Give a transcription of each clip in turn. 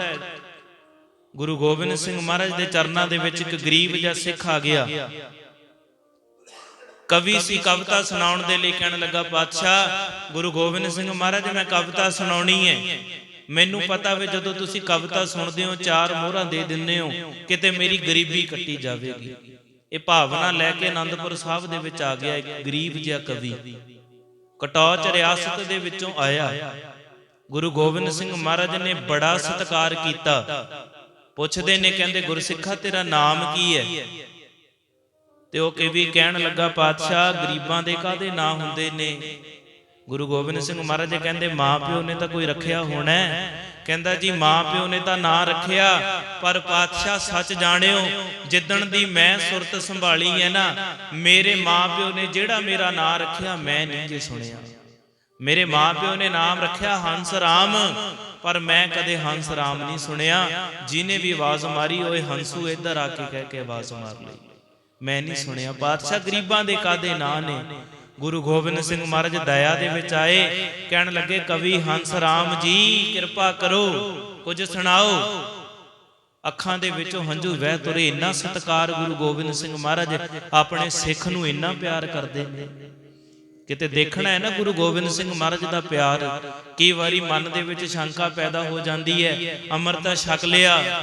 ਹੈ। ਗੁਰੂ ਗੋਬਿੰਦ ਸਿੰਘ ਮਹਾਰਾਜ ਦੇ ਚਰਨਾਂ ਦੇ ਵਿੱਚ ਇੱਕ ਗਰੀਬ ਜਿਹਾ ਸਿੱਖ ਆ ਗਿਆ। ਕਵੀ ਸੀ, ਕਵਿਤਾ ਸੁਣਾਉਣ ਦੇ ਲਈ ਕਹਿਣ ਲੱਗਾ ਪਾਤਸ਼ਾਹ ਗੁਰੂ ਗੋਬਿੰਦ ਸਿੰਘ ਮਹਾਰਾਜ, ਮੈਂ ਕਵਿਤਾ ਸੁਣਾਉਣੀ ਹੈ। ਮੈਨੂੰ ਪਤਾ ਵੇ ਜਦੋਂ ਤੁਸੀਂ ਕਵਿਤਾ ਸੁਣਦੇ ਹੋ, ਚਾਰ ਮੋਹਰਾਂ ਦੇ ਦਿੰਦੇ ਹੋ, ਕਿਤੇ ਮੇਰੀ ਗਰੀਬੀ ਕੱਟੀ ਜਾਵੇਗੀ। ਇਹ ਭਾਵਨਾ ਲੈ ਕੇ ਆਨੰਦਪੁਰ ਸਾਹਿਬ ਦੇ ਵਿੱਚ ਆ ਗਿਆ ਇੱਕ ਗਰੀਬ ਜਿਹਾ ਕਵੀ। ਕਟੌਚ ਰਿਆਸਤ ਦੇ ਵਿੱਚੋਂ ਆਇਆ। ਗੁਰੂ ਗੋਬਿੰਦ ਸਿੰਘ ਮਹਾਰਾਜ ਨੇ ਬੜਾ ਸਤਿਕਾਰ ਕੀਤਾ। ਪੁੱਛਦੇ ਨੇ, ਕਹਿੰਦੇ, ਗੁਰਸਿੱਖਾ, ਤੇਰਾ ਨਾਮ ਕੀ ਹੈ? ਤੇ ਉਹ ਕਵੀ ਕਹਿਣ ਲੱਗਾ, ਪਾਤਸ਼ਾਹ, ਗਰੀਬਾਂ ਦੇ ਕਾਦੇ ਨਾਂ ਹੁੰਦੇ ਨੇ? ਗੁਰੂ ਗੋਬਿੰਦ ਸਿੰਘ ਮਹਾਰਾਜ ਕਹਿੰਦੇ ਮਾਂ ਪਿਓ ਨੇ ਤਾਂ ਕੋਈ ਰੱਖਿਆ ਹੋਣਾ ਕਹਿੰਦਾ, ਜੀ ਮਾਂ ਪਿਓ ਨੇ ਤਾਂ ਨਾਂ ਰੱਖਿਆ, ਪਰ ਪਾਤਸ਼ਾਹ ਸੱਚ ਜਾਣਿਓ, ਜਿੱਦਣ ਦੀ ਮੈਂ ਸੁਰਤ ਸੰਭਾਲੀ ਹੈ ਨਾ, ਮੇਰੇ ਮਾਂ ਪਿਓ ਨੇ ਜਿਹੜਾ ਮੇਰਾ ਨਾਂ ਰੱਖਿਆ, ਮੈਂ ਨਹੀਂ ਜੇ ਸੁਣਿਆ। ਮੇਰੇ ਮਾਪਿਓ ਨੇ ਨਾਮ ਰੱਖਿਆ ਹੰਸ ਰਾਮ, ਪਰ ਮੈਂ ਕਦੇ ਹੰਸ ਰਾਮ ਨਹੀਂ ਸੁਣਿਆ। ਜਿਨੇ ਵੀ ਆਵਾਜ਼ ਮਾਰੀ, ਓਏ ਹੰਸੂ, ਇੱਧਰ ਆ ਕੇ ਕਹਿ ਕੇ ਆਵਾਜ਼ ਮਾਰ ਲਈ। ਮੈਂ ਨਹੀਂ ਸੁਣਿਆ। ਬਾਦਸ਼ਾਹ ਗਰੀਬਾਂ ਦੇ ਕਾਦੇ ਨਾਂ ਨੇ? ਗੁਰੂ ਗੋਬਿੰਦ ਸਿੰਘ ਮਹਾਰਾਜ ਦਇਆ ਦੇ ਵਿੱਚ ਆਏ। ਕਹਿਣ ਲੱਗੇ, ਕਵੀ ਹੰਸ ਰਾਮ ਜੀ, ਕਿਰਪਾ ਕਰੋ, ਕੁਝ ਸੁਣਾਓ। ਅੱਖਾਂ ਦੇ ਵਿੱਚੋਂ ਹੰਝੂ ਵਹਿ ਤੁਰੇ। ਇੰਨਾ ਸਤਿਕਾਰ ਗੁਰੂ ਗੋਬਿੰਦ ਸਿੰਘ ਮਹਾਰਾਜ ਆਪਣੇ ਸਿੱਖ ਨੂੰ ਇੰਨਾ ਪਿਆਰ ਕਰਦੇ ਨੇ। ਕਿਤੇ ਦੇਖਣਾ ਹੈ ਨਾ ਗੁਰੂ ਗੋਬਿੰਦ ਸਿੰਘ ਮਹਾਰਾਜ ਦਾ ਪਿਆਰ, ਕਈ ਵਾਰੀ ਮਨ ਦੇ ਵਿੱਚ ਸ਼ੰਕਾ ਪੈਦਾ ਹੋ ਜਾਂਦੀ ਹੈ, ਅੰਮ੍ਰਿਤਾ ਛਕ ਲਿਆ,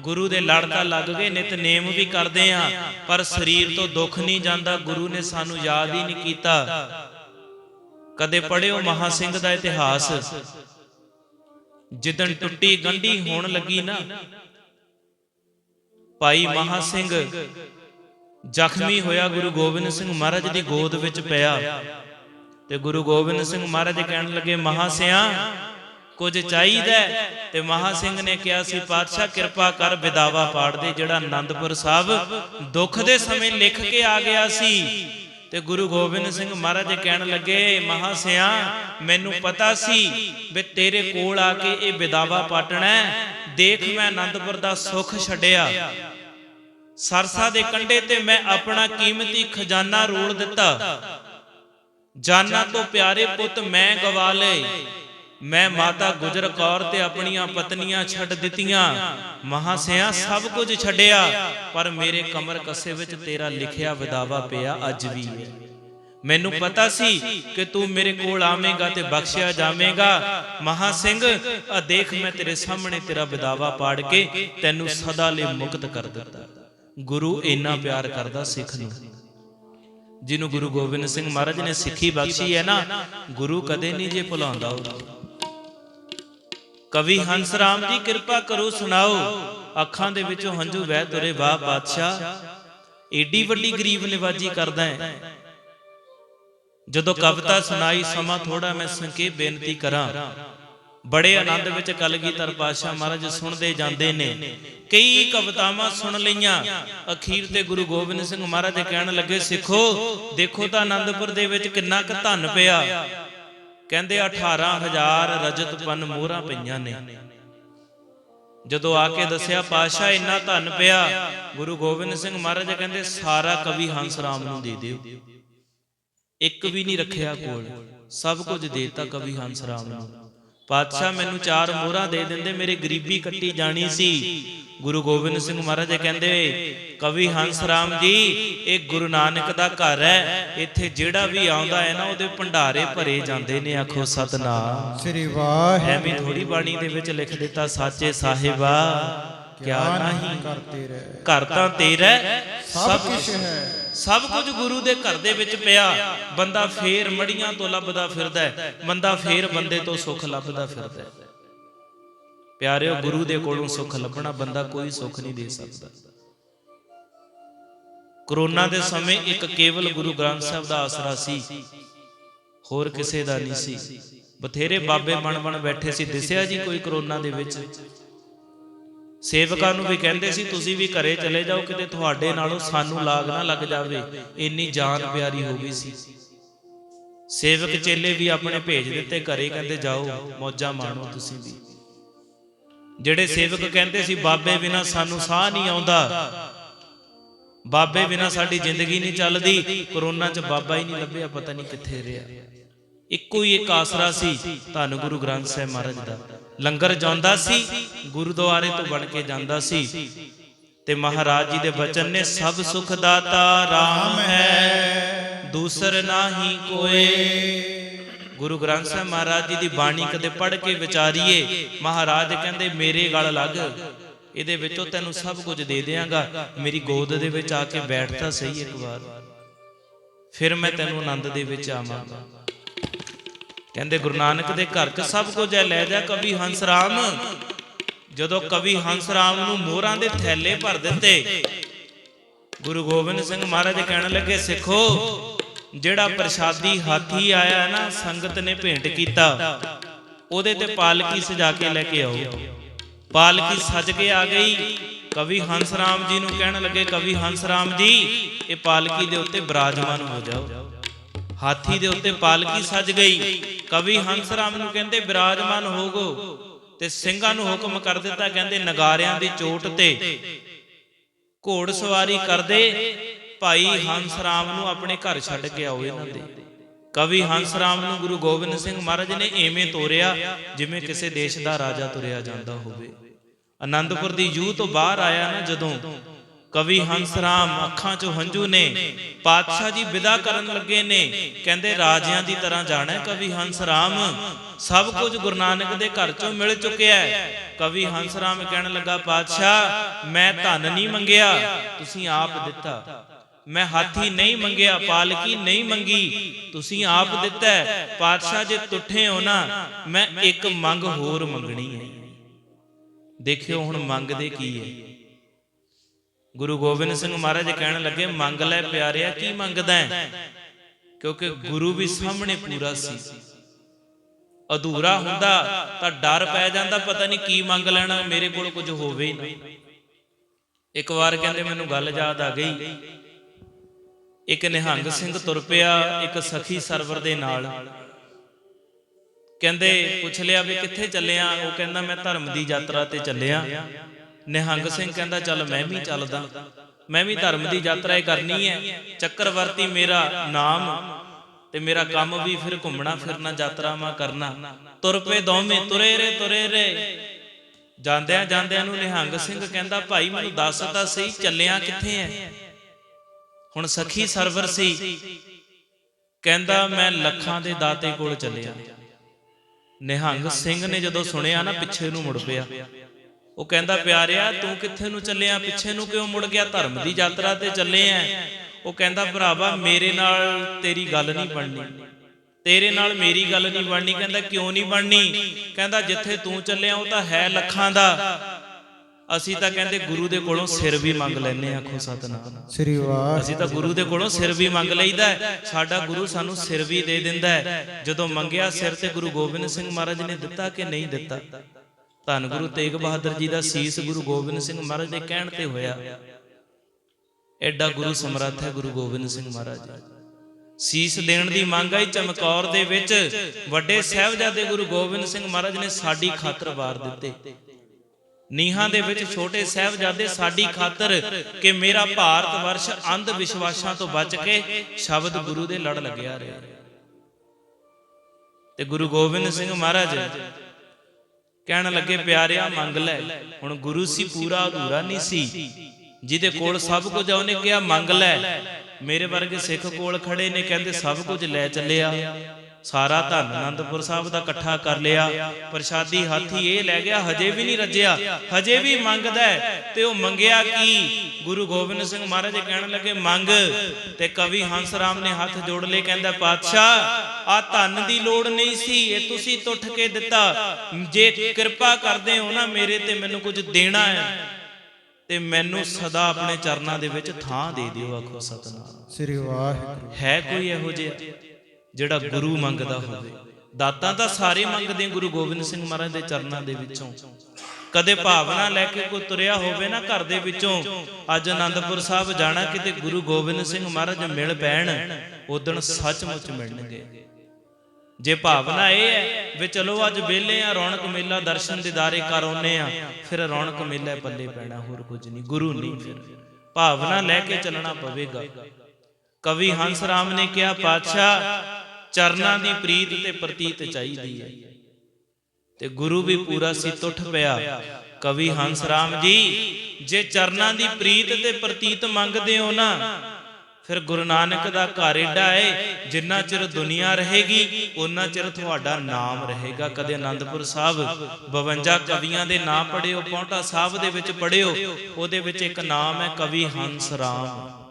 ਗੁਰੂ ਦੇ ਲੜ ਤਾਂ ਲੱਗ ਗਏ ਨਿਤਨੇਮ ਵੀ ਕਰਦੇ ਆ ਪਰ ਸਰੀਰ ਤੋਂ ਦੁੱਖ ਨਹੀਂ ਜਾਂਦਾ, ਗੁਰੂ ਨੇ ਸਾਨੂੰ ਯਾਦ ਹੀ ਨਹੀਂ ਕੀਤਾ। ਕਦੇ ਪੜਿਓ ਮਹਾ ਸਿੰਘ ਦਾ ਇਤਿਹਾਸ, ਜਿੱਦਣ ਟੁੱਟੀ ਗੰਢੀ ਹੋਣ ਲੱਗੀ ਨਾ, ਭਾਈ ਮਹਾ ਸਿੰਘ ਜ਼ਖਮੀ ਹੋਇਆ ਗੁਰੂ ਗੋਬਿੰਦ ਸਿੰਘ ਮਹਾਰਾਜ ਦੀ ਗੋਦ ਵਿੱਚ ਪਿਆ। ਤੇ ਗੁਰੂ ਗੋਬਿੰਦ ਸਿੰਘ ਮਹਾਰਾਜ ਕਹਿਣ ਲੱਗੇ ਮਹਾਸਿਆ ਕੁਝ ਚਾਹੀਦਾ ਤੇ ਮਹਾ ਸਿੰਘ ਨੇ ਕਿਹਾ ਸੀ, ਪਾਤਸ਼ਾਹ, ਕਿਰਪਾ ਕਰ ਵਿਦਾਵਾ ਪਾੜ ਦੇ, ਜਿਹੜਾ ਆਨੰਦਪੁਰ ਸਾਹਿਬ ਦੁੱਖ ਦੇ ਸਮੇਂ ਲਿਖ ਕੇ ਆ ਗਿਆ ਸੀ। ਤੇ ਗੁਰੂ ਗੋਬਿੰਦ ਸਿੰਘ ਮਹਾਰਾਜ ਕਹਿਣ ਲੱਗੇ ਮਹਾਸਿਆ ਮੈਨੂੰ ਪਤਾ ਸੀ ਵੀ ਤੇਰੇ ਕੋਲ ਆ ਕੇ ਇਹ ਵਿਦਾਵਾ ਪਾਟਣਾ ਦੇਖ, ਮੈਂ ਆਨੰਦਪੁਰ ਦਾ ਸੁੱਖ ਛੱਡਿਆ। ਸਰਸਾ ਦੇ ਕੰਢੇ ਤੇ ਮੈਂ ਆਪਣਾ ਕੀਮਤੀ ਖਜ਼ਾਨਾ ਰੋਲ ਦਿੱਤਾ। ਜਾਨਾਂ ਤੋਂ ਪਿਆਰੇ ਪੁੱਤ ਮੈਂ ਗਵਾ ਲਏ। ਮੈਂ ਮਾਤਾ ਗੁਜਰ ਕੌਰ ਤੇ ਆਪਣੀਆਂ ਪਤਨੀਆਂ ਛੱਡ ਦਿੱਤੀਆਂ। ਮਹਾਸਿਆ ਸਭ ਕੁਝ ਛੱਡਿਆ। ਪਰ ਮੇਰੇ ਕਮਰ ਕੱਸੇ ਵਿੱਚ ਤੇਰਾ ਲਿਖਿਆ ਵਿਦਾਵਾ ਪਿਆ ਅੱਜ ਵੀ। ਮੈਨੂੰ ਪਤਾ ਸੀ ਕਿ ਤੂੰ ਮੇਰੇ ਕੋਲ ਆਵੇਂਗਾ ਤੇ ਬਖਸ਼ਿਆ ਜਾਵੇਂਗਾ। ਮਹਾ ਸਿੰਘ ਆ ਦੇਖ ਮੈਂ ਤੇਰੇ ਸਾਹਮਣੇ ਤੇਰਾ ਵਿਦਾਵਾ ਪਾੜ ਕੇ ਤੈਨੂੰ ਸਦਾ ਲਈ ਮੁਕਤ ਕਰ ਦਿੱਤਾ ਗੁਰੂ ਇੰਨਾ ਪਿਆਰ ਕਰਦਾ ਸਿੱਖ ਨੂੰ। ਜਿਹਨੂੰ ਗੁਰੂ ਗੋਬਿੰਦ ਸਿੰਘ ਮਹਾਰਾਜ ਨੇ ਸਿੱਖੀ ਬਖਸ਼ੀ ਹੈ ਨਾ ਗੁਰੂ ਕਦੇ ਨਹੀਂ ਜੇ ਭੁਲਾਉਂਦਾ। ਉਹ ਕਵੀ ਹੰਸ ਰਾਮ ਜੀ ਕਿਰਪਾ ਕਰੋ ਸੁਣਾਓ। ਅੱਖਾਂ ਦੇ ਵਿੱਚੋਂ ਹੰਝੂ ਵਹਿ ਤੁਰੇ ਵਾਹ ਬਾਦਸ਼ਾਹ। ਏਡੀ ਵੱਡੀ ਗਰੀਬ ਨਿਵਾਜੀ ਕਰਦਾ ਹੈ। ਜਦੋਂ ਕਵਿਤਾ ਸੁਣਾਈ ਸਮਾਂ ਥੋੜਾ ਮੈਂ ਸੰਖੇਪ ਬੇਨਤੀ ਕਰਾਂ। ਬੜੇ ਆਨੰਦ ਵਿੱਚ ਕਲਗੀਧਰ ਪਾਤਸ਼ਾਹ ਮਹਾਰਾਜ ਸੁਣਦੇ ਜਾਂਦੇ ਨੇ। ਕਈ ਕਵਿਤਾਵਾਂ ਸੁਣ ਲਈਆਂ। ਅਖੀਰ ਤੇ ਗੁਰੂ ਗੋਬਿੰਦ ਸਿੰਘ ਮਹਾਰਾਜ ਕਹਿਣ ਲੱਗੇ, ਸਿੱਖੋ, ਦੇਖੋ ਤਾਂ ਆਨੰਦਪੁਰ ਦੇ ਵਿੱਚ ਕਿੰਨਾ ਕੁ ਧਨ ਪਿਆ। ਕਹਿੰਦੇ 18000 ਰਜਤ ਮੋਹਰਾਂ ਪਈਆਂ ਨੇ। ਜਦੋਂ ਆ ਕੇ ਦੱਸਿਆ, ਪਾਤਸ਼ਾਹ, ਇੰਨਾ ਧਨ ਪਿਆ। ਗੁਰੂ ਗੋਬਿੰਦ ਸਿੰਘ ਮਹਾਰਾਜ ਕਹਿੰਦੇ, ਸਾਰਾ ਕਵੀ ਹੰਸ ਰਾਮ ਨੂੰ ਦੇ ਦਿਓ। ਇੱਕ ਵੀ ਨਹੀਂ ਰੱਖਿਆ ਕੋਲ। ਸਭ ਕੁਝ ਦੇਤਾ ਕਵੀ ਹੰਸ ਰਾਮ ਨੂੰ। ਪਾਤਸ਼ਾਹ ਮੈਨੂੰ ਚਾਰ ਮੋਹਰਾਂ ਦੇ ਦਿੰਦੇ ਮੇਰੀ ਗਰੀਬੀ ਕੱਟੀ ਜਾਣੀ ਸੀ। ਗੁਰੂ ਗੋਬਿੰਦ ਸਿੰਘ ਮਹਾਰਾਜ ਕਹਿੰਦੇ ਕਵੀ ਹੰਸ ਰਾਮ ਜੀ ਇਹ ਗੁਰੂ ਨਾਨਕ ਦਾ ਘਰ ਹੈ। ਇੱਥੇ ਜਿਹੜਾ ਵੀ ਆਉਂਦਾ ਹੈ ਨਾ ਉਹਦੇ ਭੰਡਾਰੇ ਭਰੇ ਜਾਂਦੇ ਨੇ ਆਖੋ ਸਤਨਾਮ। ਸ੍ਰੀ ਵਾਹਿਗੁਰੂ। ਐਵੇਂ ਥੋੜੀ ਬਾਣੀ ਦੇ ਵਿੱਚ ਲਿਖ ਦਿੱਤਾ ਸਾਚੇ ਸਾਹਿਬਾ ਕਿਆ ਨਹੀਂ ਕਰਤੇ ਰਹਿ ਘਰ ਤਾਂ ਤੇਰਾ ਸਭ ਕੁਝ ਹੈ। ਸਭ ਕੁਝ ਗੁਰੂ ਦੇ ਘਰ ਦੇ ਵਿੱਚ ਪਿਆ। ਬੰਦਾ ਫੇਰ ਮੜੀਆਂ ਤੋਂ ਲੱਭਦਾ ਫਿਰਦਾ ਬੰਦਾ ਫੇਰ ਬੰਦੇ ਤੋਂ ਸੁੱਖ ਲੱਭਦਾ ਫਿਰਦਾ ਪਿਆਰਿਓ ਗੁਰੂ ਦੇ ਕੋਲੋਂ ਸੁੱਖ ਲੱਭਣਾ ਬੰਦਾ ਕੋਈ ਸੁੱਖ ਨਹੀਂ ਦੇ ਸਕਦਾ। ਕਰੋਨਾ ਦੇ ਸਮੇਂ ਇੱਕ ਕੇਵਲ ਗੁਰੂ ਗ੍ਰੰਥ ਸਾਹਿਬ ਦਾ ਆਸਰਾ ਸੀ। ਹੋਰ ਕਿਸੇ ਦਾ ਨਹੀਂ ਸੀ। ਬਥੇਰੇ ਬਾਬੇ ਬਣ ਬਣ ਬੈਠੇ ਸੀ। ਦਿਸਿਆ ਜੀ ਕੋਈ ਕਰੋਨਾ ਦੇ ਵਿੱਚ? ਸੇਵਕਾਂ ਨੂੰ ਵੀ ਕਹਿੰਦੇ ਸੀ ਤੁਸੀਂ ਵੀ ਘਰੇ ਚਲੇ ਜਾਓ ਕਿਤੇ ਤੁਹਾਡੇ ਨਾਲੋਂ ਸਾਨੂੰ ਲਾਗ ਨਾ ਲੱਗ ਜਾਵੇ ਇੰਨੀ ਜਾਨ ਪਿਆਰੀ ਹੋ ਗਈ ਸੀ। ਸੇਵਕ ਚੇਲੇ ਵੀ ਆਪਣੇ ਭੇਜ ਦਿੱਤੇ ਘਰੇ ਕਹਿੰਦੇ ਜਾਓ ਮੌਜਾਂ ਮਾਣੋ ਤੁਸੀਂ ਵੀ। ਜਿਹੜੇ ਸੇਵਕ ਕਹਿੰਦੇ ਸੀ ਬਾਬੇ ਬਿਨਾ ਸਾਨੂੰ ਸਾਹ ਨਹੀਂ ਆਉਂਦਾ। ਬਾਬੇ ਬਿਨਾ ਸਾਡੀ ਜ਼ਿੰਦਗੀ ਨਹੀਂ ਚੱਲਦੀ ਕਰੋਨਾ 'ਚ ਬਾਬਾ ਹੀ ਨਹੀਂ ਲੱਭਿਆ ਪਤਾ ਨਹੀਂ ਕਿੱਥੇ ਰਿਹਾ। ਇੱਕੋ ਹੀ ਇੱਕ ਆਸਰਾ ਸੀ ਧੰਨ ਗੁਰੂ ਗ੍ਰੰਥ ਸਾਹਿਬ ਮਹਾਰਾਜ ਦਾ। ਲੰਗਰ ਜਾਂਦਾ ਸੀ, ਗੁਰਦੁਆਰੇ ਤੋਂ ਬਣ ਕੇ ਜਾਂਦਾ ਸੀ। ਤੇ ਮਹਾਰਾਜ ਜੀ ਦੇ ਬਚਨ ਨੇ, ਸਭ ਸੁਖ ਦਾਤਾ RAM ਹੈ, ਦੂਸਰ ਨਾਹੀ ਕੋਏ। ਗੁਰੂ ਗ੍ਰੰਥ ਸਾਹਿਬ ਮਹਾਰਾਜ ਜੀ ਦੀ ਬਾਣੀ ਕਦੇ ਪੜ੍ਹ ਕੇ ਵਿਚਾਰੀਏ, ਮਹਾਰਾਜ ਕਹਿੰਦੇ, ਮੇਰੇ ਗਲ ਲੱਗ, ਇਹਦੇ ਵਿੱਚੋਂ ਤੈਨੂੰ ਸਭ ਕੁਝ ਦੇ ਦਿਆਂਗਾ। ਮੇਰੀ ਗੋਦ ਦੇ ਵਿੱਚ ਆ ਕੇ ਬੈਠ ਤਾਂ ਸਹੀ ਇੱਕ ਵਾਰ। ਫਿਰ ਮੈਂ ਤੈਨੂੰ ਆਨੰਦ ਦੇ ਵਿੱਚ ਆਵਾਂਗਾ। ਕਹਿੰਦੇ ਗੁਰੂ ਨਾਨਕ ਦੇ ਘਰ 'ਚ ਸਭ ਕੁਝ ਹੈ, ਲੈ ਜਾ ਕਵੀ ਹੰਸ ਰਾਮ। ਜਦੋਂ ਕਵੀ ਹੰਸ ਰਾਮ ਨੂੰ ਮੋਹਰਾਂ ਦੇ ਥੈਲੇ ਭਰ ਦਿੱਤੇ, ਗੁਰੂ ਗੋਬਿੰਦ ਸਿੰਘ ਮਹਾਰਾਜ ਕਹਿਣ ਲੱਗੇ, ਸਿੱਖੋ, ਜਿਹੜਾ ਪ੍ਰਸ਼ਾਦੀ ਹਾਥੀ ਆਇਆ ਨਾ, ਸੰਗਤ ਨੇ ਭੇਂਟ ਕੀਤਾ, ਉਹਦੇ ਤੇ ਪਾਲਕੀ ਸਜਾ ਕੇ ਲੈ ਕੇ ਆਓ। ਪਾਲਕੀ ਸਜ ਕੇ ਆ ਗਈ। ਕਵੀ ਹੰਸ ਰਾਮ ਜੀ ਨੂੰ ਕਹਿਣ ਲੱਗੇ, ਕਵੀ ਹੰਸ ਰਾਮ ਜੀ, ਇਹ ਪਾਲਕੀ ਦੇ ਉੱਤੇ ਬਿਰਾਜਮਾਨ ਹੋ ਜਾਓ। ਹਾਥੀ ਦੇ ਉੱਤੇ ਪਾਲਕੀ ਸਜ ਗਈ। ਕਵੀ ਹੰਸ ਰਾਮ ਨੂੰ ਕਹਿੰਦੇ, ਬਿਰਾਜਮਾਨ ਹੋਗੋ ਤੇ ਸਿੰਘਾਂ ਨੂੰ ਹੁਕਮ ਕਰ ਦਿੱਤਾ, ਕਹਿੰਦੇ, ਨਗਾਰਿਆਂ ਦੀ ਚੋਟ ਤੇ। ਘੋੜ ਸਵਾਰੀ ਕਰਦੇ, ਭਾਈ ਹੰਸ ਰਾਮ ਨੂੰ ਆਪਣੇ ਘਰ ਛੱਡ ਕੇ ਆਓ ਇਹਨਾਂ ਦੇ। ਕਵੀ ਹੰਸ ਰਾਮ ਨੂੰ ਗੁਰੂ ਗੋਬਿੰਦ ਸਿੰਘ ਮਹਾਰਾਜ ਨੇ ਐਵੇਂ ਤੋਰਿਆ, ਜਿਵੇਂ ਕਿਸੇ ਦੇਸ਼ ਦਾ ਰਾਜਾ ਤੁਰਿਆ ਜਾਂਦਾ ਹੋਵੇ। ਆਨੰਦਪੁਰ ਦੀ ਜੂਹ ਤੋਂ ਬਾਹਰ ਆਇਆ ਨਾ ਜਦੋਂ ਕਵੀ ਹੰਸ ਰਾਮ ਅੱਖਾਂ 'ਚੋਂ ਹੰਝੂ ਨੇ, ਪਾਤਸ਼ਾਹ ਜੀ ਵਿਦਾ ਕਰਨ ਲੱਗੇ ਨੇ, ਕਹਿੰਦੇ ਰਾਜਿਆਂ ਦੀ ਤਰ੍ਹਾਂ ਜਾਣਾ ਹੈ ਕਵੀ ਹੰਸ ਰਾਮ। ਸਭ ਕੁਝ ਗੁਰੂ ਨਾਨਕ ਦੇ ਘਰ 'ਚੋਂ ਮਿਲ ਚੁੱਕਿਆ ਹੈ। ਕਵੀ ਹੰਸ ਰਾਮ ਕਹਿਣ ਲੱਗਾ, ਪਾਤਸ਼ਾਹ, ਮੈਂ ਧਨ ਨਹੀਂ ਮੰਗਿਆ, ਤੁਸੀਂ ਆਪ ਦਿੱਤਾ। ਮੈਂ ਹਾਥੀ ਨਹੀਂ ਮੰਗਿਆ, ਪਾਲਕੀ ਨਹੀਂ ਮੰਗੀ, ਤੁਸੀਂ ਆਪ ਦਿੱਤਾ ਪਾਤਸ਼ਾਹ ਜੇ ਤੁਠੇ ਹੋ ਨਾ, ਮੈਂ ਇੱਕ ਮੰਗ ਹੋਰ ਮੰਗਣੀ ਹੈ। ਦੇਖਿਓ ਹੁਣ ਮੰਗਦੇ ਕੀ ਹੈ। ਗੁਰੂ ਗੋਬਿੰਦ ਸਿੰਘ ਮਹਾਰਾਜ ਕਹਿਣ ਲੱਗੇ, ਮੰਗ ਲੈ ਪਿਆਰਿਆ, ਕੀ ਮੰਗਦਾ ਹੈ? ਕਿਉਂਕਿ ਗੁਰੂ ਵੀ ਸਾਹਮਣੇ ਪੂਰਾ ਸੀ। ਅਧੂਰਾ ਹੁੰਦਾ, ਤਾਂ ਡਰ ਪੈ ਜਾਂਦਾ, ਪਤਾ ਨਹੀਂ ਕੀ ਮੰਗ ਲੈਣਾ, ਮੇਰੇ ਕੋਲ ਕੁਝ ਹੋਵੇ ਨਾ। ਇੱਕ ਵਾਰ ਕਹਿੰਦੇ ਮੈਨੂੰ ਗੱਲ ਯਾਦ ਆ ਗਈ। ਇੱਕ ਨਿਹੰਗ ਸਿੰਘ ਤੁਰ ਪਿਆ, ਇੱਕ ਸਖੀ ਸਰਵਰ ਦੇ ਨਾਲ। ਕਹਿੰਦੇ, ਪੁੱਛ ਲਿਆ ਵੀ ਕਿੱਥੇ ਚੱਲਿਆ ਉਹ ਕਹਿੰਦਾ, ਮੈਂ ਧਰਮ ਦੀ ਯਾਤਰਾ ਤੇ ਚੱਲਿਆ ਨਿਹੰਗ ਸਿੰਘ ਕਹਿੰਦਾ ਚੱਲ ਮੈਂ ਵੀ ਚੱਲਦਾ। ਮੈਂ ਵੀ ਧਰਮ ਦੀ ਯਾਤਰਾ ਹੀ। ਕਰਨੀ ਹੈ। ਚੱਕਰਵਰਤੀ ਮੇਰਾ ਨਾਮ ਤੇ ਮੇਰਾ ਕੰਮ ਵੀ ਫਿਰ ਘੁੰਮਣਾ ਫਿਰਨਾ ਯਾਤਰਾਵਾਂ ਕਰਨਾ। ਤੁਰ ਪਏ ਦੋਵੇਂ ਤੁਰੇ ਰੇ ਤੁਰੇ ਰੇ। ਜਾਂਦਿਆਂ ਜਾਂਦਿਆਂ ਨੂੰ ਨਿਹੰਗ ਸਿੰਘ ਕਹਿੰਦਾ ਭਾਈ ਮੈਨੂੰ ਦੱਸ ਤਾਂ ਸਹੀ ਚੱਲਿਆ ਕਿੱਥੇ ਐ ਹੁਣ ਸਖੀ ਸਰਵਰ ਸੀ। ਕਹਿੰਦਾ ਮੈਂ ਲੱਖਾਂ ਦੇ ਦਾਤੇ ਕੋਲ ਚੱਲਿਆ। ਨਿਹੰਗ ਸਿੰਘ ਨੇ ਜਦੋਂ ਸੁਣਿਆ ਨਾ ਪਿੱਛੇ ਨੂੰ ਮੁੜ ਪਿਆ। ਉਹ ਕਹਿੰਦਾ ਪਿਆਰਿਆ ਤੂੰ ਕਿੱਥੇ ਨੂੰ ਚੱਲਿਆ? ਪਿੱਛੇ ਨੂੰ ਕਿਉਂ ਮੁੜ ਗਿਆ? ਧਰਮ ਦੀ ਯਾਤਰਾ ਤੇ ਚੱਲੇ ਆ ਉਹ ਕਹਿੰਦਾ ਭਰਾਵਾ ਮੇਰੇ ਨਾਲ ਤੇਰੀ ਗੱਲ ਨਹੀਂ ਬਣਨੀ। ਤੇਰੇ ਨਾਲ ਮੇਰੀ ਗੱਲ ਨਹੀਂ ਬਣਨੀ। ਕਹਿੰਦਾ ਕਿਉਂ ਨਹੀਂ ਬਣਨੀ? ਕਹਿੰਦਾ ਜਿੱਥੇ ਤੂੰ ਚੱਲਿਆ ਉਹ ਤਾਂ ਹੈ ਲੱਖਾਂ ਦਾ। ਅਸੀਂ ਤਾਂ ਕਹਿੰਦੇ ਗੁਰੂ ਦੇ ਕੋਲੋਂ ਸਿਰ ਵੀ ਮੰਗ ਲੈਨੇ ਆਖੋ ਸਤਨਾਮ। ਸ੍ਰੀ ਵਾਹਿਗੁਰੂ। ਅਸੀਂ ਤਾਂ ਗੁਰੂ ਦੇ ਕੋਲੋਂ ਸਿਰ ਵੀ ਮੰਗ ਲਈਦਾ। ਸਾਡਾ ਗੁਰੂ ਸਾਨੂੰ ਸਿਰ ਵੀ ਦੇ ਦਿੰਦਾ ਜਦੋਂ ਮੰਗਿਆ ਸਿਰ ਤੇ ਗੁਰੂ ਗੋਬਿੰਦ ਸਿੰਘ ਮਹਾਰਾਜ ਨੇ ਦਿੱਤਾ ਕਿ ਨਹੀਂ ਦਿੱਤਾ? ਧੰਨ ਗੁਰੂ ਤੇਗ ਬਹਾਦਰ ਜੀ ਦਾ ਸੀਸ ਗੁਰੂ ਗੋਬਿੰਦ ਸਿੰਘ ਮਹਾਰਾਜ ਦੇ ਕਹਿਣ ਤੇ ਹੋਇਆ। ਐਡਾ ਗੁਰੂ ਸਮਰੱਥ ਹੈ ਗੁਰੂ ਗੋਬਿੰਦ ਸਿੰਘ ਮਹਾਰਾਜ। ਸੀਸ ਦੇਣ ਦੀ ਮੰਗ ਆਈ ਚਮਕੌਰ ਦੇ ਵਿੱਚ। ਵੱਡੇ ਸਾਹਿਬਜ਼ਾਦੇ ਗੁਰੂ ਗੋਬਿੰਦ ਸਿੰਘ ਮਹਾਰਾਜ ਨੇ ਸਾਡੀ ਖਾਤਰ ਵਾਰ ਦਿੱਤੇ। ਨੀਹਾਂ ਦੇ ਵਿੱਚ ਛੋਟੇ ਸਾਹਿਬਜ਼ਾਦੇ ਸਾਡੀ ਖਾਤਰ ਕਿ ਮੇਰਾ ਭਾਰਤ ਵਰਸ਼ ਅੰਧ ਵਿਸ਼ਵਾਸਾਂ ਤੋਂ ਬਚ ਕੇ ਸ਼ਬਦ ਗੁਰੂ ਦੇ ਲੜ ਲੱਗਿਆ ਰਿਹਾ। ਤੇ ਗੁਰੂ ਗੋਬਿੰਦ ਸਿੰਘ ਮਹਾਰਾਜ ਕਹਿਣ ਲੱਗੇ ਪਿਆਰਿਆ ਮੰਗ ਲੈ। ਹੁਣ ਗੁਰੂ ਸੀ ਪੂਰਾ ਅਧੂਰਾ ਨਹੀਂ ਸੀ। ਜਿਹਦੇ ਕੋਲ ਸਭ ਕੁਝ ਆ ਉਹਨੇ ਕਿਹਾ ਮੰਗ ਲੈ। ਮੇਰੇ ਵਰਗੇ ਸਿੱਖ ਕੋਲ ਖੜੇ ਨੇ ਕਹਿੰਦੇ ਸਭ ਕੁਝ ਲੈ ਚੱਲਿਆ। ਸਾਰਾ ਧਨ ਆਨੰਦਪੁਰ ਸਾਹਿਬ ਦਾ ਇਕੱਠਾ ਕਰ ਲਿਆ। ਪ੍ਰਸ਼ਾਦੀ ਹਾਥੀ ਇਹ ਲੈ ਗਿਆ ਹਜੇ ਵੀ ਨਹੀਂ ਰੱਜਿਆ ਹਜੇ ਵੀ ਮੰਗਦਾ ਤੇ ਉਹ ਮੰਗਿਆ ਕੀ? ਗੁਰੂ ਗੋਬਿੰਦ ਸਿੰਘ ਮਹਾਰਾਜ ਕਹਿਣ ਲੱਗੇ ਮੰਗ। ਤੇ ਕਵੀ ਹੰਸ ਰਾਮ ਨੇ ਹੱਥ ਜੋੜ ਲਏ ਕਹਿੰਦਾ ਪਾਤਸ਼ਾਹ ਆ ਧਨ ਦੀ ਲੋੜ ਨਹੀਂ ਸੀ ਇਹ ਤੁਸੀਂ ਟੁੱਟ ਕੇ ਦਿੱਤਾ। ਜੇ ਕਿਰਪਾ ਕਰਦੇ ਹੋ ਨਾ ਮੇਰੇ ਤੇ ਮੈਨੂੰ ਕੁਝ ਦੇਣਾ ਹੈ। ਤੇ ਮੈਨੂੰ ਸਦਾ ਆਪਣੇ ਚਰਨਾਂ ਦੇ ਵਿੱਚ ਥਾਂ ਦੇ ਦਿਓ ਆਖੋ ਸਤਨਾਮ। ਸ੍ਰੀ ਵਾਹਿਗੁਰੂ। ਹੈ ਕੋਈ ਇਹੋ ਜਿਹਾ? ਜਿਹੜਾ ਗੁਰੂ ਮੰਗਦਾ ਹੋਵੇ। ਦਾਤਾਂ ਤਾਂ ਸਾਰੇ ਮੰਗਦੇ ਗੁਰੂ ਗੋਬਿੰਦ ਸਿੰਘ ਮਹਾਰਾਜ ਦੇ ਚਰਨਾਂ ਦੇ ਵਿੱਚੋਂ। ਕਦੇ ਭਾਵਨਾ ਲੈ ਕੇ ਕੋਈ ਤੁਰਿਆ ਹੋਵੇ ਨਾ ਘਰ ਦੇ ਵਿੱਚੋਂ। ਅੱਜ ਆਨੰਦਪੁਰ ਸਾਹਿਬ ਜਾਣਾ ਕਿਤੇ ਗੁਰੂ ਗੋਬਿੰਦ ਸਿੰਘ ਮਹਾਰਾਜ ਮਿਲ ਪੈਣ ਉਦਣ ਸੱਚਮੁੱਚ ਮਿਲਣਗੇ। ਜੇ ਭਾਵਨਾ ਇਹ ਹੈ ਵੀ ਚਲੋ ਅੱਜ ਵਿਹਲੇ ਆ ਰੌਣਕ ਮੇਲਾ ਦਰਸ਼ਨ ਦਿਦਾਰੇ ਕਰ ਆਉਨੇ ਆ ਫਿਰ ਰੌਣਕ ਮੇਲਾ ਪੱਲੇ ਪੈਣਾ ਹੋਰ ਕੁਝ ਨਹੀਂ ਗੁਰੂ ਨਹੀਂ ਫਿਰ। ਭਾਵਨਾ ਲੈ ਕੇ ਚੱਲਣਾ ਪਵੇਗਾ ਕਵੀ ਹੰਸ ਰਾਮ ਨੇ ਕਿਹਾ ਪਾਤਸ਼ਾਹ ਚਰਨਾਂ ਦੀ ਪ੍ਰੀਤ ਤੇ ਪ੍ਰਤੀਤ ਚਾਹੀਦੀ ਹੈ। ਤੇ ਗੁਰੂ ਵੀ ਪੂਰਾ ਸਿੱਤ ਉੱਠ ਪਿਆ। ਕਵੀ ਹੰਸ ਰਾਮ ਜੀ, ਜੇ ਚਰਨਾਂ ਦੀ ਪ੍ਰੀਤ ਤੇ ਪ੍ਰਤੀਤ ਮੰਗਦੇ ਹੋ ਨਾ, ਫਿਰ ਗੁਰੂ ਨਾਨਕ ਦਾ ਘਰ ਏਡਾ ਏ, ਜਿੰਨਾ ਚਿਰ ਦੁਨੀਆ ਰਹੇਗੀ ਉਹਨਾਂ ਚਿਰ ਤੁਹਾਡਾ ਨਾਮ ਰਹੇਗਾ। ਕਦੇ ਆਨੰਦਪੁਰ ਸਾਹਿਬ 52 ਕਵੀਆਂ ਦੇ ਨਾਂ ਪੜਿਓ ਪੌਂਟਾ ਸਾਹਿਬ ਦੇ ਵਿੱਚ ਪੜਿਓ ਉਹਦੇ ਵਿੱਚ ਇੱਕ ਨਾਮ ਹੈ ਕਵੀ ਹੰਸ ਰਾਮ।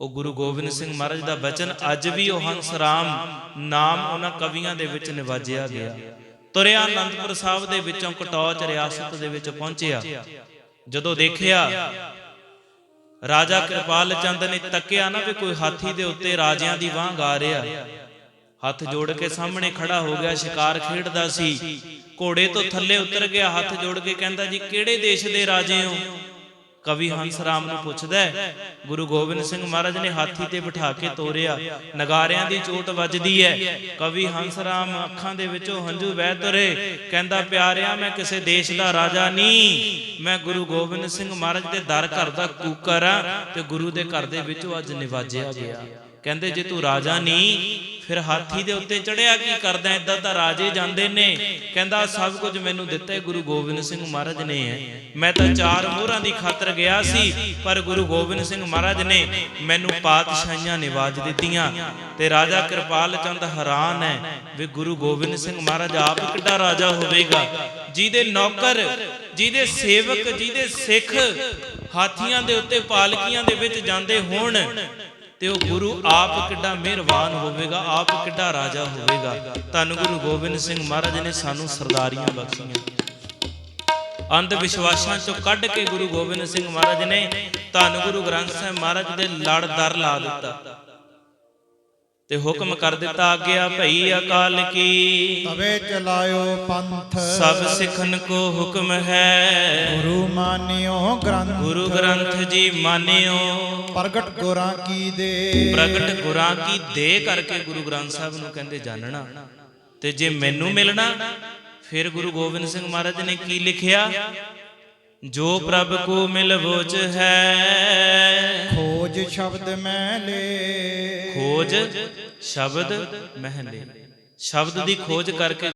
ਉਹ ਗੁਰੂ ਗੋਬਿੰਦ ਸਿੰਘ ਮਹਾਰਾਜ ਦਾ ਬਚਨ ਅੱਜ ਵੀ ਉਹ ਹੰਸ ਰਾਮ ਨਾਮ ਉਹਨਾਂ ਕਵੀਆਂ ਦੇ ਵਿੱਚ ਨਿਵਾਜਿਆ ਗਿਆ। ਤੁਰਿਆ ਆਨੰਦਪੁਰ ਸਾਹਿਬ ਦੇ ਵਿੱਚੋਂ ਕਟੌਚ ਰਿਆਸਤ ਦੇ ਵਿੱਚ ਪਹੁੰਚਿਆ। ਜਦੋਂ ਦੇਖਿਆ ਰਾਜਾ ਕਿਰਪਾਲ ਚੰਦ ਨੇ ਤੱਕਿਆ ਨਾ ਵੀ ਕੋਈ ਹਾਥੀ ਦੇ ਉੱਤੇ ਰਾਜਿਆਂ ਦੀ ਵਾਹ ਗਾ ਰਿਹਾ। ਹੱਥ ਜੋੜ ਕੇ ਸਾਹਮਣੇ ਖੜਾ ਹੋ ਗਿਆ ਸ਼ਿਕਾਰ ਖੇਡਦਾ ਸੀ। ਘੋੜੇ ਤੋਂ ਥੱਲੇ ਉਤਰ ਗਿਆ ਹੱਥ ਜੋੜ ਕੇ ਕਹਿੰਦਾ ਜੀ ਕਿਹੜੇ ਦੇਸ਼ ਦੇ ਰਾਜੇ ਹੋ? ਕਵੀ ਹੰਸ ਰਾਮ ਨੂੰ ਪੁੱਛਦਾ ਹੈ। ਗੁਰੂ ਗੋਬਿੰਦ ਸਿੰਘ ਮਹਾਰਾਜ ਨੇ ਹਾਥੀ ਤੇ ਬਿਠਾ ਕੇ ਤੋਰਿਆ, ਨਗਾਰਿਆਂ ਦੀ ਚੋਟ ਵੱਜਦੀ ਹੈ ਕਵੀ ਹੰਸ ਰਾਮ ਅੱਖਾਂ ਦੇ ਵਿੱਚੋਂ ਹੰਝੂ ਵਹਿ ਤੁਰੇ, ਕਹਿੰਦਾ, ਪਿਆਰਿਆ, ਮੈਂ ਕਿਸੇ ਦੇਸ਼ ਦਾ ਰਾਜਾ ਨਹੀਂ ਮੈਂ ਗੁਰੂ ਗੋਬਿੰਦ ਸਿੰਘ ਮਹਾਰਾਜ ਦੇ ਦਰ ਘਰ ਦਾ ਕੂਕਰ ਆ ਤੇ ਗੁਰੂ ਦੇ ਘਰ ਦੇ ਵਿੱਚੋਂ ਅੱਜ ਨਿਵਾਜਿਆ ਗਿਆ ਕਹਿੰਦੇ, ਜੇ ਤੂੰ ਰਾਜਾ ਨਹੀਂ ਫਿਰ ਹਾਥੀ ਦੇ ਉੱਤੇ ਚੜਿਆ, ਕੀ ਕਰਦਾ? ਇਦਾਂ ਤਾਂ ਰਾਜੇ ਜਾਂਦੇ ਨੇ। ਕਹਿੰਦਾ, ਸਭ ਕੁਝ ਮੈਨੂੰ ਦਿੱਤਾ ਗੁਰੂ ਗੋਬਿੰਦ ਸਿੰਘ ਮਹਾਰਾਜ ਨੇ। ਹੈ ਮੈਂ ਤਾਂ ਚਾਰ ਮੋਹਰਾਂ ਦੀ ਖਾਤਰ ਗਿਆ ਸੀ, ਪਰ ਗੁਰੂ ਗੋਬਿੰਦ ਸਿੰਘ ਮਹਾਰਾਜ ਨੇ ਮੈਨੂੰ ਪਾਤਸ਼ਾਹੀਆਂ ਨਿਵਾਜ ਦਿੱਤੀਆਂ ਤੇ ਰਾਜਾ ਕਿਰਪਾਲ ਚੰਦ ਹੈਰਾਨ ਹੈ ਵੀ ਗੁਰੂ ਗੋਬਿੰਦ ਸਿੰਘ ਮਹਾਰਾਜ ਆਪ ਕਿੱਡਾ ਰਾਜਾ ਹੋਵੇਗਾ। ਜਿਹਦੇ ਨੌਕਰ, ਜਿਹਦੇ ਸੇਵਕ, ਜਿਹਦੇ ਸਿੱਖ ਹਾਥੀਆਂ ਦੇ ਉੱਤੇ ਪਾਲਕੀਆਂ ਦੇ ਵਿੱਚ ਜਾਂਦੇ ਹੋਣ ਤੇ ਉਹ ਗੁਰੂ ਆਪ ਕਿੱਡਾ ਮਿਹਰਬਾਨ ਹੋਵੇਗਾ, ਆਪ ਕਿੱਡਾ ਰਾਜਾ ਹੋਵੇਗਾ। ਧੰਨ ਗੁਰੂ ਗੋਬਿੰਦ ਸਿੰਘ ਮਹਾਰਾਜ ਨੇ ਸਾਨੂੰ ਸਰਦਾਰੀਆਂ ਬਖਸ਼ੀਆਂ। ਅੰਧ ਵਿਸ਼ਵਾਸਾਂ ਚੋਂ ਕੱਢ ਕੇ ਗੁਰੂ ਗੋਬਿੰਦ ਸਿੰਘ ਮਹਾਰਾਜ ਨੇ ਧੰਨ ਗੁਰੂ ਗ੍ਰੰਥ ਸਾਹਿਬ ਮਹਾਰਾਜ ਦੇ ਲੜ ਦਰ ਲਾ ਦਿੱਤਾ। ਤੇ ਹੁਕਮ ਕਰ ਦਿੱਤਾ ਆਗਿਆ ਭਈ ਅਕਾਲ ਕੀ। ਤਵੇ ਚਲਾਇਓ ਪੰਥ। ਸਭ ਸਿੱਖਨ ਕੋ ਹੁਕਮ ਹੈ। ਗੁਰੂ ਮਾਨਿਓ ਗ੍ਰੰਥ। ਗੁਰੂ ਗ੍ਰੰਥ ਜੀ ਮਾਨਿਓ। ਪ੍ਰਗਟ ਗੁਰਾਂ ਕੀ ਦੇ। ਪ੍ਰਗਟ ਗੁਰਾਂ ਕੀ ਦੇ ਕਰਕੇ ਗੁਰੂ ਗ੍ਰੰਥ ਸਾਹਿਬ ਨੂੰ ਕਹਿੰਦੇ ਜਾਣਨਾ ਤੇ ਜੇ ਮੈਨੂੰ ਮਿਲਣਾ ਫਿਰ ਗੁਰੂ ਗੋਬਿੰਦ ਸਿੰਘ ਮਹਾਰਾਜ ਨੇ ਕੀ ਲਿਖਿਆ? ਜੋ ਪ੍ਰਭ ਕੋ ਮਿਲ ਬੋਝ ਹੈ। ਖੋਜ ਸ਼ਬਦ ਮੈਂ ਲੇ ਖੋਜ ਸ਼ਬਦ ਮਹਿਲੇ ਸ਼ਬਦ ਦੀ ਖੋਜ ਕਰਕੇ